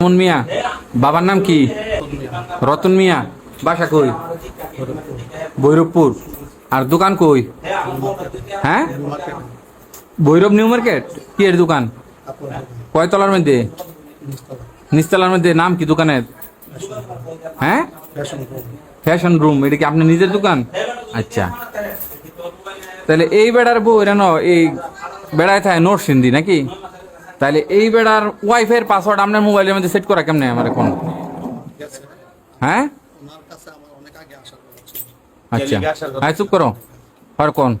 মিয়া, বাবার নাম কি? রতন মিয়া, বাসা কই? ভৈরবপুর আর দোকান কই? হ্যাঁ? Bhairab new market? কি এর দোকান? কয় তলার মধ্যে? নিচতলার মধ্যে, নাম কি দোকানের? হ্যাঁ? ফ্যাশন রুম, এটা কি আপনার নিজের দোকান? আচ্ছা। তাহলে এই বেড়ার বউ ন এই বেড়ায় থাকে নোট সিন্ধি নাকি? তাহলে এই বেড়ার ওয়াইফাই এর পাসওয়ার্ড আপনার মোবাইলের মধ্যে সেট করা কেমনে আমার এখন হ্যাঁ? আচ্ছা। হ্যাঁ চুপ করো। আর কোন?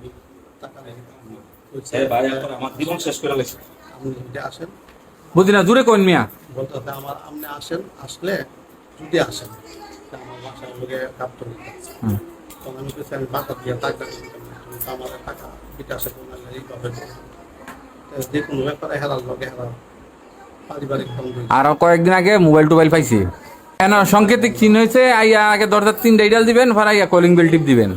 বুঝি না দূরে কোন মিয়া? আসেন আসলে যদি আসেন আমার টাকা বিকাশে যে কোনো ব্যাপারে হেরার লগে হেরার পারিবারিক দ্বন্দ্ব আর কয়েকদিন আগে মোবাইল টোবাইল পাইছি। কেন? সংকেতিক চিহ্ন হয়েছে আইয়া আগে দরজার তিনটা ইডাল দিবেন পরে আইয়া কলিং বেল টিপ দিবেন।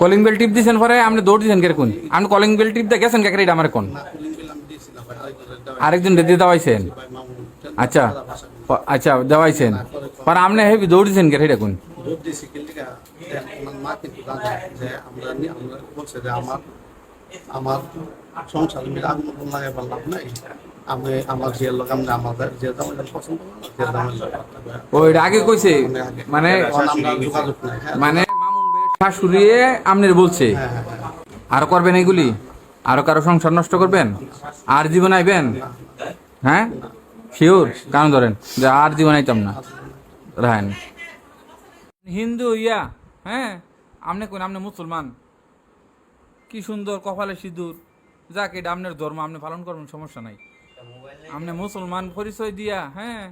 কলিং বেল টিপ দিছেন পরে আপনি দৌড় দিছেন কেরকম? আপনি কলিং বেল টিপ দিয়ে গেছেন কেকরে আমার কোন? আরেকজন রেদি দেওয়াইছেন? আচ্ছা আচ্ছা দেওয়াইছেন। পরে আপনি হেবি দৌড় দিছেন কেটে দেখুন দুধ দিয়েছি কিন্তু আমার মা কিন্তু জানে যে আমরা আমরা বলছে যে আমার আমার সংসার মিলে আগুন আগুন লাগাই পারলাম নাই আমি আমার যে লোক আমি আমাদের যে দামের পছন্দ না, যে দামের ওই আগে কইছে মানে নাই হ্যাঁ। মানে শাশুড়িয়ে বলছে হ্যাঁ, হ্যাঁ। আরও করবেন এগুলি আরও কারও সংসার নষ্ট করবেন? আর জীবন আইবেন? হ্যাঁ? শিওর? কারণ ধরেন যে আর জীবন আইতাম না। রাহেন। হিন্দু ইয়া হ্যাঁ? আপনি কোন আপনি মুসলমান। কি সুন্দর কপালে সিঁদুর। যাক এটা আপনার ধর্ম আপনি পালন করবেন সমস্যা নাই। আপনি মুসলমান পরিচয় দিয়া হ্যাঁ?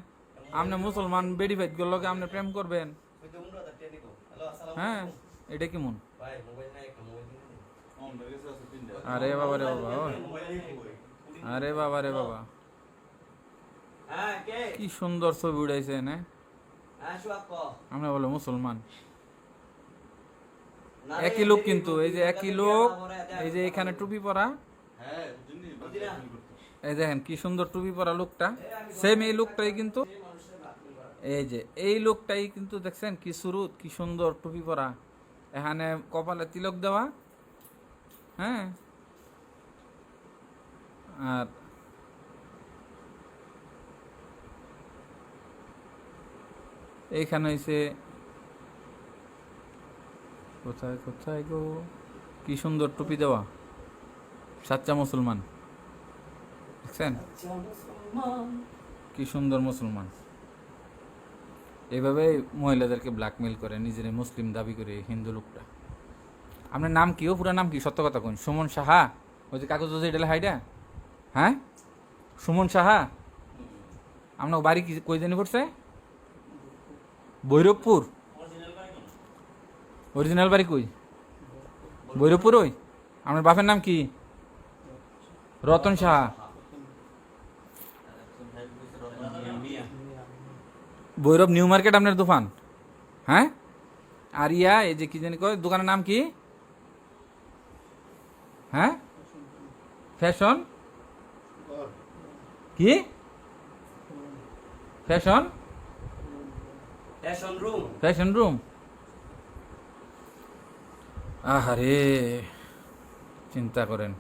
আপনি মুসলমান বেডি ভাইট গুলোকে আপনি প্রেম করবেন। হ্যাঁ? এটা কি মন? আরে বাবা রে বাবা। আরে বাবা রে বাবা। কি? সুন্দর ছবি উড়াইছে না আমরা বলে মুসলমান। একই লোক কিন্তু, এই যে একই লোক, এই যে এখানে টুপি পরা। এই দেখেন কি সুন্দর টুপি পরা লোকটা। সেম এই লোকটাই কিন্তু, এই যে এই লোকটাই কিন্তু দেখছেন কি সুরুত, কি সুন্দর টুপি পরা। এখানে কপালে তিলক দেওয়া হ্যাঁ? আর এইখানে হইছে কোথায় কোথায় গো? কি সুন্দর টুপি দেওয়া। সাচ্চা মুসলমান। দেখছেন? কি সুন্দর মুসলমান। এইভাবে মহিলাদেরকে ব্ল্যাকমেল করে, নিজের মুসলিম দাবি করে, হিন্দু লোকটা। আপনার নাম কি ও? পুরা নাম কি? সত্য কথা কোন সুমন সাহা? ওই যে কাগজ যে এটা হাইডা হ্যাঁ? সুমন সাহা? আপনার বাড়ি কি কই জানি পড়ছে? ভৈরবপুর? অরিজিনাল বাড়ি কই? ভৈরবপুর ওই? আপনার বাপের নাম কি? রতন সাহা। ভৈরব নিউ মার্কেট আপনার দোকান? হ্যাঁ? আর ইয়া এই যে কি জানি কয় দোকানের নাম কি? হ্যাঁ? ফ্যাশন? কি? Fashion? Fashion room. Fashion room. আহারে চিন্তা করেন।